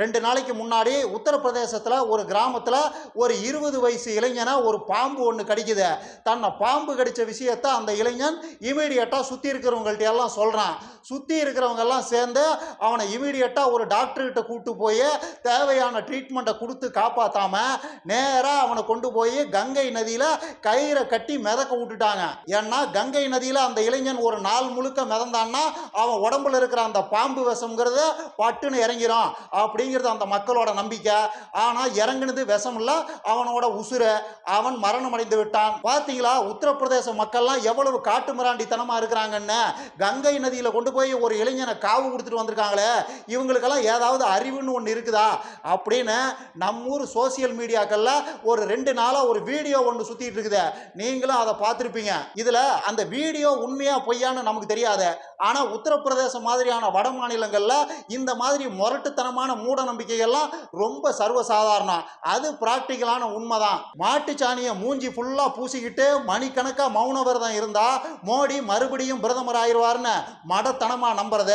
ரெண்டு நாளைக்கு முன்னாடி உத்தரப்பிரதேசத்தில் ஒரு கிராமத்தில் ஒரு இருபது வயசு இளைஞனை ஒரு பாம்பு ஒன்று கடிக்குது. தன்னை பாம்பு கடித்த விஷயத்தை அந்த இளைஞன் இமீடியட்டாக சுற்றி இருக்கிறவங்கள்ட்ட எல்லாம் சொல்கிறான் சுற்றி இருக்கிறவங்க எல்லாம் சேர்ந்து அவனை இமீடியட்டாக ஒரு டாக்டர்கிட்ட கூப்பிட்டு போய் தேவையான ட்ரீட்மெண்ட்டை கொடுத்து காப்பாற்றாம நேராக அவனை கொண்டு போய் கங்கை நதியில் கயிறை கட்டி மிதக்க விட்டுட்டாங்க. ஏன்னா கங்கை நதியில் அந்த இளைஞன் ஒரு நாள் முழுக்க மிதந்தான்னா அவன் உடம்புல இருக்கிற அந்த பாம்பு விஷம்ங்கிறது பட்டுன்னு இறங்கிரும். அப்படிங்கிறது அந்த மக்களோட நம்பிக்கை. ஆனால் இறங்குனது விஷம் இல்லை அவனோட உசுரு அவன் மரணம் அடைந்து விட்டான். பார்த்தீங்களா உத்தரப்பிரதேச மக்கள்லாம் எவ்வளவு காட்டு மிராண்டித்தனமாக இருக்கிறாங்கன்னு. கங்கை நதியில் கொண்டு போய் ஒரு இளைஞனை காவு கொடுத்துட்டு வந்திருக்காங்களே. இவங்களுக்கெல்லாம் ஏதாவது அறிவுன்னு ஒன்று இருக்குதா? அப்படின்னு நம்ம ஊர் சோசியல் மீடியாக்களில் ஒரு ரெண்டு நாளாக ஒரு வீடியோ ஒன்று சுற்றிட்டு இருக்குது. நீங்களும் அதை பார்த்துருப்பீங்க. இதில் அந்த வீடியோ உண்மையா பொய்யான்னு நமக்கு தெரியாது. ஆனால் உத்தரப்பிரதேசம் மாதிரியான வட மாநிலங்களில் இந்த மாதிரி முரட்டுத்தனமான மூட நம்பிக்கைகள்லாம் ரொம்ப சர்வசாதாரணம். அது ப்ராக்டிக்கலான உண்மைதான். மாட்டுச்சாணியை மூஞ்சி ஃபுல்லாக பூசிக்கிட்டு மணிக்கணக்காக மௌன விரதம் இருந்தால் மோடி மறுபடியும் பிரதமர் ஆயிடுவார்னு மடத்தனமாக நம்புறத.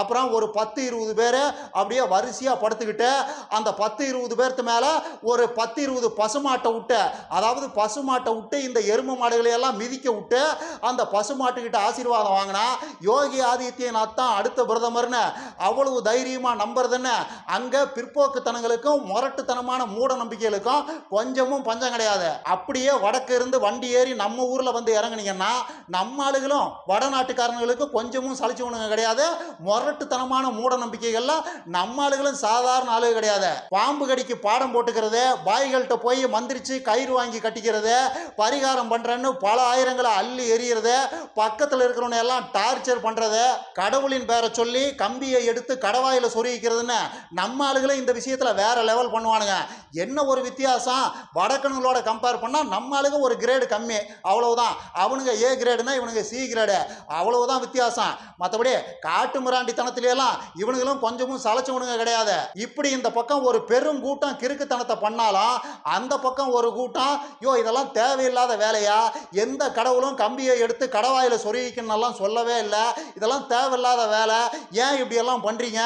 அப்புறம் ஒரு பத்து இருபது பேர் அப்படியே வரிசையாக படுத்துக்கிட்டு அந்த பத்து இருபது பேர்த்து மேலே ஒரு பத்து இருபது பசுமாட்டை விட்டு அதாவது பசுமாட்டை விட்டு இந்த எருமை மாடுகளை எல்லாம் மிதிக்க விட்டு அந்த பசுமாட்டுக்கிட்ட ஆசீர்வாதம் வாங்கினா யோகி ஆதித்யநாத் தான் அடுத்த பிரதமர்னு அவ்வளவு தைரியமாக நம்புறதுன்னு அங்கே பிற்போக்குத்தனங்களுக்கும் முரட்டுத்தனமான மூட நம்பிக்கைகளுக்கும் கொஞ்சமும் பஞ்சம் கிடையாது. அப்படியே வடக்கு இருந்து வண்டி ஏறி நம்ம ஊரில் வந்து இறங்குனீங்கன்னா நம்ம ஆளுகளும் வடநாட்டுக்காரங்களுக்கு கொஞ்சமும் சலிச்சவனுங்க கிடையாது. முரட்டுத்தனமான மூட நம்பிக்கைகள்லாம் நம்ம ஆளுகளும் சாதாரண ஆளு கிடையாது. பாம்பு கடிக்கு பாடம் போட்டுக்கிறது பாய்கள்கிட்ட போய் மந்திரிச்சு கயிறு வாங்கி கட்டிக்கிறது பரிகாரம் பண்ணுறேன்னு பல ஆயிரங்களை அள்ளி எறிகிறது பக்கத்தில் இருக்கிறவனை எல்லாம் டார்ச்சர் பண்ணுறது கடவுளின் பேரை சொல்லி கம்பியை எடுத்து கடவாயில் சொருகிக்கிறதுன்னு நம்ம ஆளுகளும் இந்த விஷயத்தில் வேறு லெவல் பண்ணுவானுங்க. என்ன ஒரு வித்தியாசம்? வடக்கணுங்களோட கம்பேர் பண்ணால் நம்ம ஆளுங்க ஒரு கிரேடு கம்மி. அவ்வளவுதான். அவனுங்க ஏ கிரேடுனா இவனுங்க சி கிரேடு அவ்வளவுதான் வித்தியாசம். மற்றபடி காட்டு மிராண்டித்தனத்திலேலாம் இவனுங்களும் கொஞ்சமும் சளைச்சவனுங்க கிடையாது. இப்படி இந்த பக்கம் ஒரு பெரும் கூட்டம் கிறுக்குத்தனத்தை பண்ணாலும் அந்த பக்கம் ஒரு கூட்டம் யோ இதெல்லாம் தேவையில்லாத வேலையா? எந்த கடவுளும் கம்பியை எடுத்து கடவாயில் சொருகிக்கணும்லாம் சொல்லவே இல்லை. இதெல்லாம் தேவையில்லாத வேலை. ஏன் இப்படியெல்லாம் பண்ணுறீங்க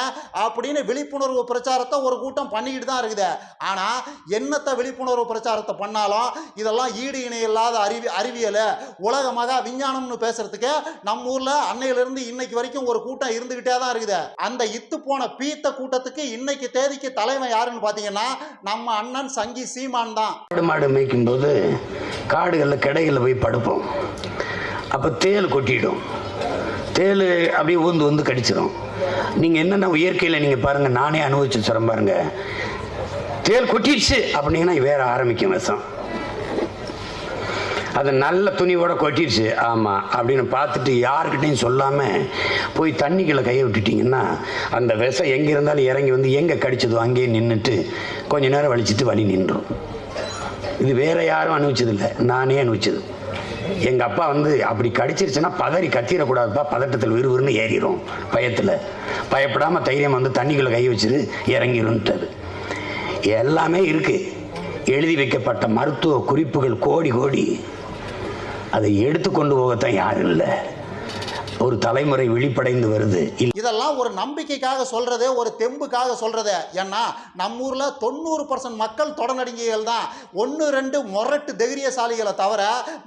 அப்படின்னு விழிப்புணர்வு பிரச்சாரத்தை ஒரு கூட்டம் பண்ணிக்கிட்டு தான் இருக்குது. ஆனால் என்னத்தை விழிப்புணர்வு பிரச்சாரத்தை பண்ணாலும் இதெல்லாம் ஈடு இணை இல்லாத அறிவி அறிவியல் உலகமாக விஞ்ஞானம்னு பேசுறதுக்கு நம்ம ஊரில் அன்னையிலிருந்து இன்னைக்கு வரைக்கும் ஒரு கூட்டம் இருந்துக்கிட்டே தான் இருக்குது. அந்த இத்து போன பீத்த கூட்டத்துக்கு இன்னைக்கு தேதிக்கு தலைமை யாருன்னு பார்த்தீங்கன்னா நம்ம அண்ணன் சங்கி சீமான் தான். ஆடு மாடு மேய்க்கும்போது காடுகளில் கிடைகளில் போய் படுப்போம். அப்போ தேள் கொட்டிடும். தேள் அப்படியே ஊந்து வந்து கடிச்சிடும் நீங்கள் என்னென்ன இயற்கையில் நீங்கள் பாருங்கள் நானே அனுபவிச்சு சொல்கிறேன் பாருங்கள் தேள் கொட்டிடுச்சு அப்படின்னா வேற ஆரம்பிக்கும் விஷம். அது நல்ல துணியோட கொட்டிடுச்சு. ஆமாம் அப்படின்னு பார்த்துட்டு யாருக்கிட்டையும் சொல்லாமல் போய் தண்ணிக்குள்ளே கையை விட்டுட்டிங்கன்னா அந்த விஷம் எங்கே இருந்தாலும் இறங்கி வந்து எங்கே கடிச்சதோ அங்கேயே நின்றுட்டு கொஞ்ச நேரம் வலிச்சிட்டு வலி நின்றுடும் இது வேற யாரும் அனுபவிச்சதில்லை. நானே அனுபவிச்சது. எங்கள் அப்பா வந்து அப்படி கடிச்சிருச்சுன்னா பதறி கத்திடக்கூடாதுப்பா பதட்டத்தில் விறுவிறுன்னு ஏறிடும் பயத்தில். பயப்படாமல் தைரியம் வந்து தண்ணிக்குள்ளே கை வச்சிரு இறங்கிருன்ட்டாரு எல்லாமே இருக்கு. எழுதி வைக்கப்பட்ட மருத்துவ குறிப்புகள் கோடி கோடி. அதை எடுத்து கொண்டு போகத்தான் யாரும் இல்லை. ஒரு தலைமுறை விழிப்படைந்து வருது. இதெல்லாம் ஒரு நம்பிக்கைக்காக சொல்றது ஒரு தெம்புக்காக சொல்றது. ஏன்னா நம்ம ஊர்ல தொண்ணூறு பர்சன்ட் மக்கள் தொடநடுங்கிகள் தான். ஒன்று ரெண்டு முரட்டு தைரியசாலிகளை தவிர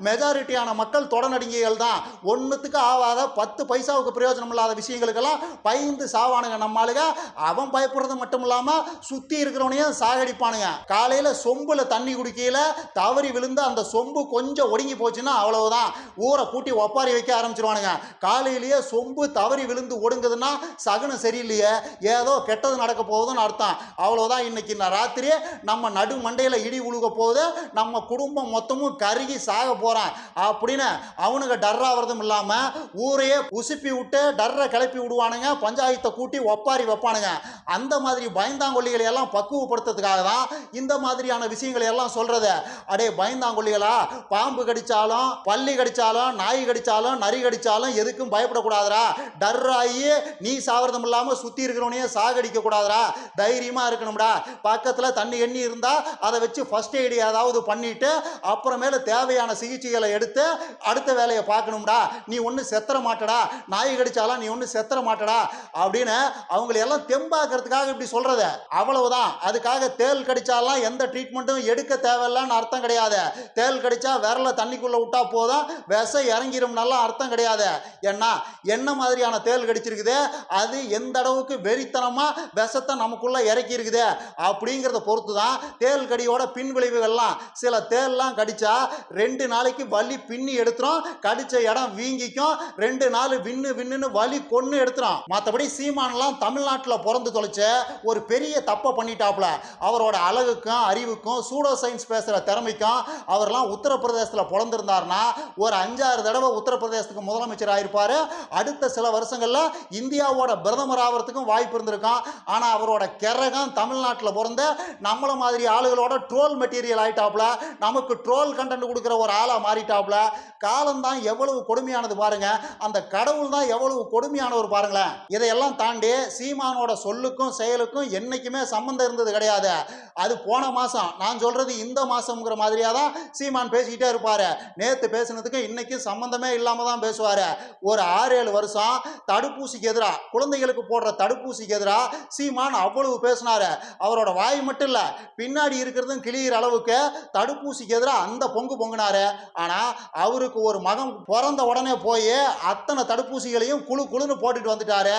மெஜாரிட்டியான மக்கள் தொடநடுங்கிகள் தான். ஒன்றுத்துக்கு ஆகாத பத்து பைசாவுக்கு பிரயோஜனம் இல்லாத விஷயங்களுக்கெல்லாம் பயந்து சாவானுங்க நம்மளுங்க அவன் பயப்படுறது மட்டும் இல்லாமல் சுற்றி இருக்கிறவனையும் சாகடிப்பானுங்க. காலையில் சொம்பில் தண்ணி குடிக்கையில் தவறி விழுந்து அந்த சொம்பு கொஞ்சம் ஒடுங்கி போச்சுன்னா அவ்வளவுதான். ஊரை கூட்டி ஒப்பாரி வைக்க ஆரம்பிச்சிருவானுங்க. காலையிலேயே சொம்பு தவறி விழுந்து ஒடுங்குதுன்னா சகுனம் சரியில்லையே. ஏதோ கெட்டது நடக்க போகுதுன்னு அர்த்தம். அவ்வளோதான் இன்னைக்கு நான் ராத்திரி நம்ம நடு மண்டையில் இடி உழுக போகுது. நம்ம குடும்பம் மொத்தமும் கருகி சாக போகிறான் அப்படின்னு அவனுங்க டர்ராகிறதும் இல்லாமல் ஊரையே உசுப்பி விட்டு டர்ரை கிளப்பி விடுவானுங்க. பஞ்சாயத்தை கூட்டி ஒப்பாரி வைப்பானுங்க. அந்த மாதிரி பயந்தாங்கொல்லிகளை எல்லாம் பக்குவப்படுத்துறதுக்காக தான் இந்த மாதிரியான விஷயங்களை எல்லாம் சொல்கிறது அடே பயந்தாங்கொல்லிகளா பாம்பு கடித்தாலும் பள்ளி கடித்தாலும் நாய் கடித்தாலும் நரி கடிச்சாலும் எதுவும் எதுக்கும் பயப்படக்கூடாதுடா நீ சாவறதும் இல்லாமல் சுற்றி இருக்கிறவனையும் சாகடிக்க கூடாதுடா தைரியமாக இருக்கணும்டா. பக்கத்தில் தண்ணி எண்ணி இருந்தால் அதை வச்சு ஃபர்ஸ்ட் எய்டு ஏதாவது பண்ணிட்டு அப்புறமேல தேவையான சிகிச்சைகளை எடுத்து அடுத்த வேலையை பார்க்கணும்டா. நீ ஒன்றும் செத்தற மாட்டடா. நாய் கடிச்சாலாம் நீ ஒன்றும் செத்தற மாட்டடா. அப்படின்னு அவங்களை எல்லாம் தெம்பாக்கிறதுக்காக இப்படி சொல்கிறத அவ்வளவுதான். அதுக்காக தேள் கடிச்சாலாம் எந்த ட்ரீட்மெண்ட்டும் எடுக்க தேவையில்லன்னு அர்த்தம் கிடையாது. தேள் கடிச்சா விரல தண்ணிக்குள்ள விட்டா போதும். விஷம் நல்லா அர்த்தம் கிடையாது. ஏன்னா என்ன மாதிரியான தேள் கடிச்சிருக்குது? அது எந்த அளவுக்கு வெறித்தனமா விஷத்தை நமக்குள்ள இறக்கி இருக்குது அப்படிங்கிறத பொறுத்து தான் தேள் கடியோட பின் விளைவுகள்லாம். சில தேள்லாம் கடிச்சா ரெண்டு நாளைக்கு வலி பின்னி எடுத்துரும் கடிச்ச இடம் வீங்கிக்கும். ரெண்டு நாள் விண்ணு விண்ணுன்னு வலி கொன்று எடுத்துரும். மற்றபடி சீமானெலாம் தமிழ்நாட்டில் பிறந்து தொலைச்சு ஒரு பெரிய தப்பை பண்ணிட்டாப்புல. அவரோட அழகுக்கும் அறிவுக்கும் சூடோ சயின்ஸ் பேசுகிற திறமைக்கும் அவர்லாம் உத்தரப்பிரதேசத்தில் பிறந்திருந்தாருன்னா ஒரு அஞ்சாறு தடவை உத்தரப்பிரதேசத்துக்கு முதலமைச்சர் ஆயிருப்பார். அடுத்த சில வருஷங்களில் இந்தியாவோட பிரதமர் ஆகிறதுக்கும் வாய்ப்பு இருந்திருக்கும். ஆனால் அவரோட கிரகம் தமிழ்நாட்டில் பிறந்த நம்மள மாதிரி ஆளுகளோட ட்ரோல் மெட்டீரியல் ஆயிட்டாப்புல. நமக்கு ட்ரோல் கண்டென்ட் கொடுக்குற ஒரு ஆளாக மாறிட்டாப்புல. காலம்தான் எவ்வளவு கொடுமையானது பாருங்க. அந்த கடவுள் தான் எவ்வளவு கொடுமையானவர் பாருங்களேன். இதையெல்லாம் தாண்டி சீமானோட சொல்லுக்கும் செயலுக்கும் என்னைக்குமே சம்மந்தம் இருந்தது கிடையாது. அது போன மாதம் நான் சொல்றது இந்த மாதம்ங்கிற மாதிரியாக தான் சீமான் பேசிக்கிட்டே இருப்பார். நேற்று பேசுனதுக்கு இன்றைக்கும் சம்மந்தமே இல்லாமல் தான் பேசுவார். ஒரு ஆறு ஏழு வருஷம் தடுப்பூசிக்கு எதிராக குழந்தைகளுக்கு போடுற தடுப்பூசிக்கு எதிராக சீமான் அவ்வளவு பேசினாரு. அவரோட வாய் மட்டும் இல்லை பின்னாடி இருக்கிறதும் கிளியிற அளவுக்கு தடுப்பூசிக்கு எதிராக அந்த பொங்கு பொங்குனாரு. ஆனால் அவருக்கு ஒரு மகன் பிறந்த உடனே போய் அத்தனை தடுப்பூசிகளையும் குழு குழுன்னு போட்டுட்டு வந்துட்டாரு.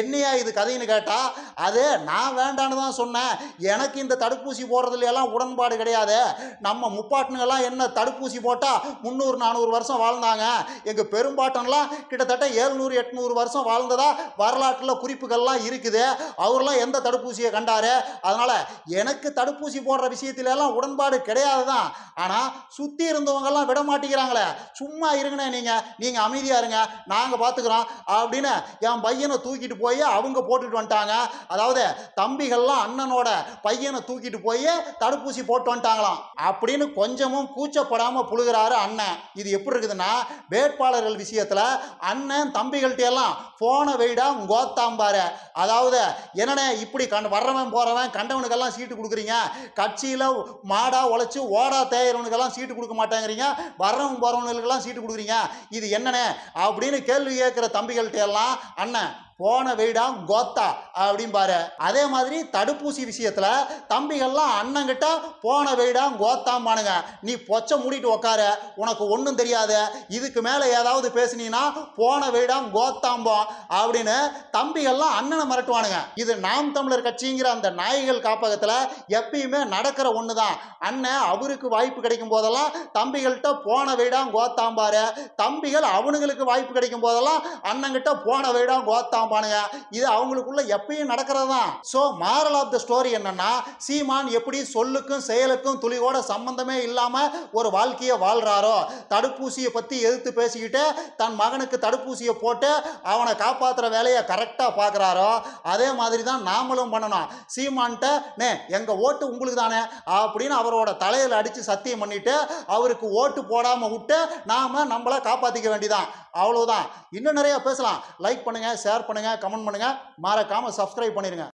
என்னையா இது கதைன்னு கேட்டா அது நான் வேண்டான்னு தான் சொன்னேன். எனக்கு இந்த தடுப்பூசி போடுறதுல எல்லாம் உடன்பாடு கிடையாது. நம்ம முப்பாட்டனுங்கெல்லாம் என்ன தடுப்பூசி போட்டால் முந்நூறு நானூறு வருஷம் வாழ்ந்தாங்க. எங்கள் பெரும்பாட்டன்லாம் கிட்டத்தட்ட ஏழ்நூறு எட்நூறு வருஷம் வாழ்ந்ததா வரலாற்றில் குறிப்புகள்லாம் இருக்குது. அவர்லாம் எந்த தடுப்பூசியை கண்டாரு? அதனால் எனக்கு தடுப்பூசி போடுற விஷயத்துல எல்லாம் உடன்பாடு கிடையாது தான் ஆனால் சுற்றி இருந்தவங்கெல்லாம் விட மாட்டேங்கிறாங்களே. சும்மா இருங்கண்ணே நீங்கள் நீங்கள் அமைதியாக இருங்க. நாங்கள் பார்த்துக்குறோம் அப்படின்னு என் பையனை தூக்கிட்டு போய் அவங்க போட்டுட்டு வந்துட்டாங்க. அதாவது தம்பிகள்லாம் அண்ணனோட பையனை தூக்கிட்டு போய் தடுப்பூசி போட்டு வந்துட்டாங்களாம். அப்படின்னு கொஞ்சமும் கூச்சப்படாமல் புழுகிறாரு அண்ணன். இது எப்படி இருக்குதுன்னா வேட்பாளர்கள் விஷயத்தில் அண்ணன் தம்பிகள்கிட்ட எல்லாம் போன வெயிடா கோத்தாம்பாரு அதாவது என்னண்ணே இப்படி கண் வர்றவன் போகிறவன் கண்டவனுக்கெல்லாம் சீட்டு கொடுக்குறீங்க? கட்சியில் மாடா உழைச்சி ஓடா தேயிறவனுக்கெல்லாம் சீட்டு கொடுக்க மாட்டேங்கிறீங்க? வர்றவன் போகிறவனுக்கெல்லாம் சீட்டு கொடுக்குறீங்க? இது என்னண்ணே? அப்படின்னு கேள்வி கேட்குற தம்பிகள்கிட்ட எல்லாம் அண்ணன் போன வெயிடாம் கோத்தா அப்படிம்பாரு. அதே மாதிரி தடுப்பூசி விஷயத்தில் தம்பிகள்லாம் அண்ணங்கிட்ட போன வெயிடாம் கோத்தாம்பானுங்க. நீ பொச்சை மூடிட்டு உக்கார உனக்கு ஒன்றும் தெரியாது. இதுக்கு மேலே ஏதாவது பேசுனீங்கன்னா போன வெயிடாம் கோத்தாம்போம் அப்படின்னு தம்பிகள்லாம் அண்ணனை மிரட்டுவானுங்க. இது நாம் தமிழர் கட்சிங்கிற அந்த நாய்கள் காப்பகத்தில் எப்பயுமே நடக்கிற ஒன்று தான் அண்ணன் அவருக்கு வாய்ப்பு கிடைக்கும் போதெல்லாம் தம்பிகள்கிட்ட போன வெயிடாம் கோத்தாம்பாரு. தம்பிகள் அவனுங்களுக்கு வாய்ப்பு கிடைக்கும் போதெல்லாம் அண்ணங்கிட்ட போன வெயிடாம் பார்ப்பானுங்க இது அவங்களுக்குள்ள எப்பயும் நடக்கிறது தான் so moral of the story என்னன்னா சீமான் எப்படி சொல்லுக்கும் செயலுக்கும் துளியோட சம்பந்தமே இல்லாமல் ஒரு வாழ்க்கையை வாழ்றாரோ தடுப்பூசியை பற்றி எதிர்த்து பேசிக்கிட்டு தன் மகனுக்கு தடுப்பூசியை போட்டு அவனை காப்பாற்றுற வேலையை கரெக்டாக பார்க்குறாரோ அதே மாதிரி தான் நாமளும் பண்ணணும். சீமான்ட்ட நே எங்கள் ஓட்டு உங்களுக்கு தானே? அப்படின்னு அவரோட தலையில் அடித்து சத்தியம் பண்ணிட்டு அவருக்கு ஓட்டு போடாமல் விட்டு நாம் நம்மளை காப்பாற்றிக்க வேண்டியதான் அவ்வளோதான் இன்னும் நிறையா பேசலாம். லைக் பண்ணுங்கள் ஷேர் பண்ணுங்கள் கமெண்ட் பண்ணுங்கள் மறக்காமல் சப்ஸ்கிரைப் பண்ணிடுங்க